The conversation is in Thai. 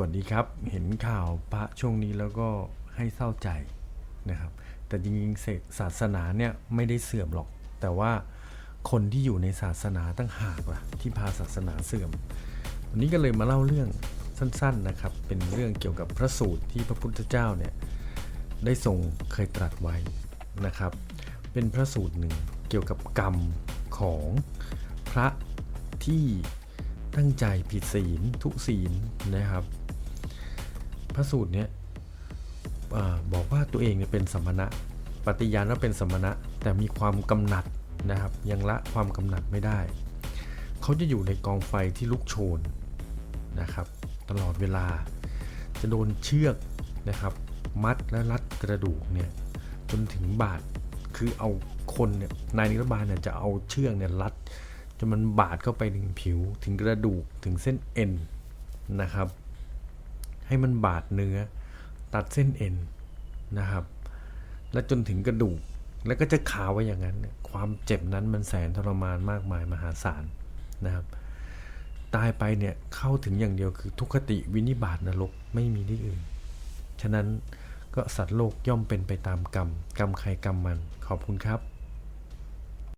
วัสดีครับ เห็นข่าวพระช่วงนี้แล้วก็ให้เศร้าใจนะครับ แต่จริงๆเศาสนาเนี่ยไม่ได้เสื่อมหรอก แต่ว่าคนที่อยู่ในศาสนาตั้งหากล่ะที่พาศาสนาเสื่อม วันนี้ก็เลยมาเล่าเรื่องสั้นๆนะครับ เป็นเรื่องเกี่ยวกับพระสูตรที่พระพุทธเจ้าเนี่ยได้ทรงเคยตรัสไว้นะครับ เป็นพระสูตรหนึ่งเกี่ยวกับกรรมของพระที่ ตั้งใจผิดศีลทุศีลนะครับ พระสูตรเนี้ยอบอกว่าตัวเองเนี่ยเป็นสมณะ ปฏิญาณว่าเป็นสมณะ แต่มีความกำหนัดนะครับยังละความกำหนัดไม่ได้ เขาจะอยู่ในกองไฟที่ลุกโชนนะครับ ตลอดเวลาจะโดนเชือกนะครับ มัดและรัดกระดูกเนี่ยจนถึงบาดคือเอาคนเนี่ยนายนิรบาลเนี่ยจะเอาเชือกเนี่ยรัด จนมันบาดเข้าไปถึงผิวถึงกระดูกถึงเส้นเอ็นนะครับ ให้มันบาดเนื้อ ตัดเส้นเอ็นนะครับ และจนถึงกระดูกแล้วก็จะคาไว้อย่างนั้น ความเจ็บนั้นมันแสนทรมานมากมายมหาศาลนะครับ ตายไปเนี่ยเข้าถึงอย่างเดียวคือทุกขติวินิบาตนรกไม่มีที่อื่น ฉะนั้นก็สัตว์โลกย่อมเป็นไปตามกรรม กรรมใครกรรมมันขอบคุณครับ